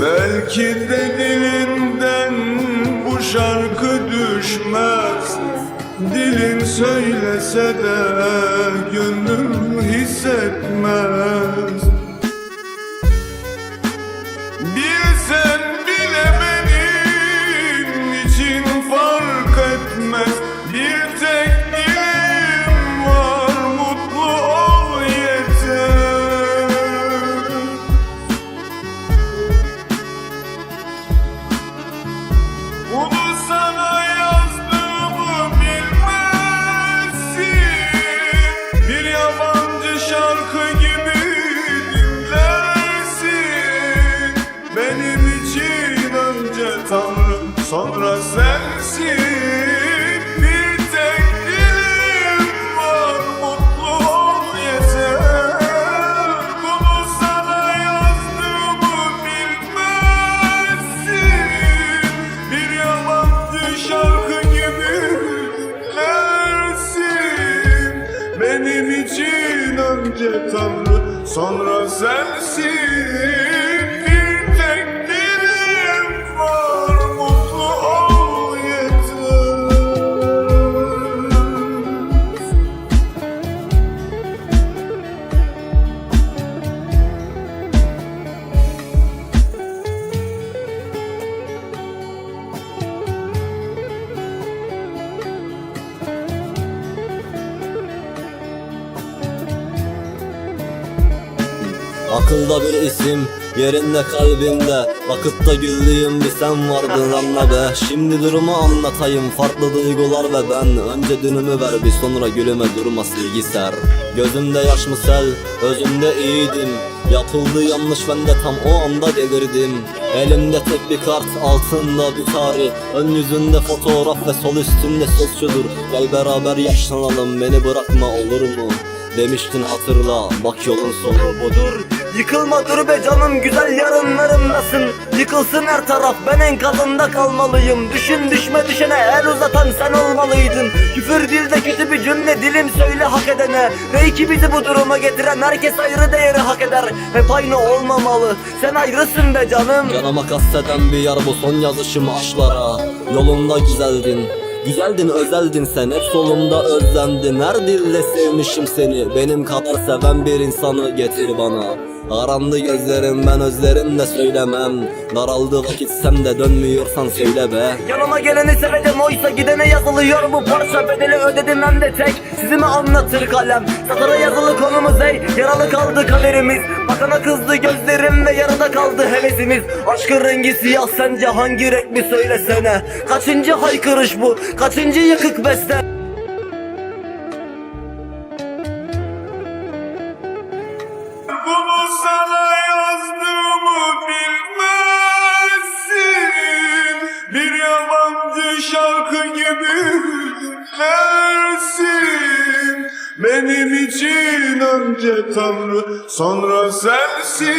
Belki de dilinden bu şarkı düşmez. Dilin söylese de gönlüm hissetmez Benim için önce Tanrı sonra sensin Akılda bir isim yerinde kalbimde Vakıtta güldüğüm bir sen vardın anla be. Şimdi durumu anlatayım farklı duygular ve ben. Önce dünümü ver bir sonra gülüme durma silgi Gözümde yaş mı sel özümde iyiydim Yapıldı yanlış ben de tam o anda delirdim. Elimde tek bir kart altında bir tarih. Ön yüzünde fotoğraf ve sol üstünde sözcüdür Gel beraber yaşlanalım beni bırakma olur mu? Demiştin hatırla bak yolun sonu budur Yıkılma dur be canım güzel yarınlarımdasın Yıkılsın her taraf ben enkazında kalmalıyım. Düşün düşme düşene el uzatan sen olmalıydın. Küfür dilde kötü bir cümle dilim söyle hak edene. Belki bizi bu duruma getiren herkes ayrı değeri hak eder. Hep aynı olmamalı sen ayrısın be canım. Canıma kasteden bir yer bu son yazışım aşklara Yolunda güzeldin Güzeldin özeldin sen. Hep solumda özlendin. Her dille sevmişim seni. Benim kadar seven bir insanı getir bana Arandı gözlerim ben özlerimle söylemem. Daraldı vakit sen de dönmüyorsan söyle be. Yanıma geleni seveceğim oysa gidene yazılıyor bu parça. Bedeli ödedim hem de tek Sizi mi anlatır kalem. Satıra yazılı konumuz ey yaralı kaldı kaderimiz. Bakana kızdı gözlerim ve yarıda kaldı hevesimiz. Aşkın rengi siyah sence hangi renk mi söylesene? Kaçıncı haykırış bu? Kaçıncı yıkık beste Bir yabancı şarkı gibi dinlersin. Benim için önce Tanrı sonra sensin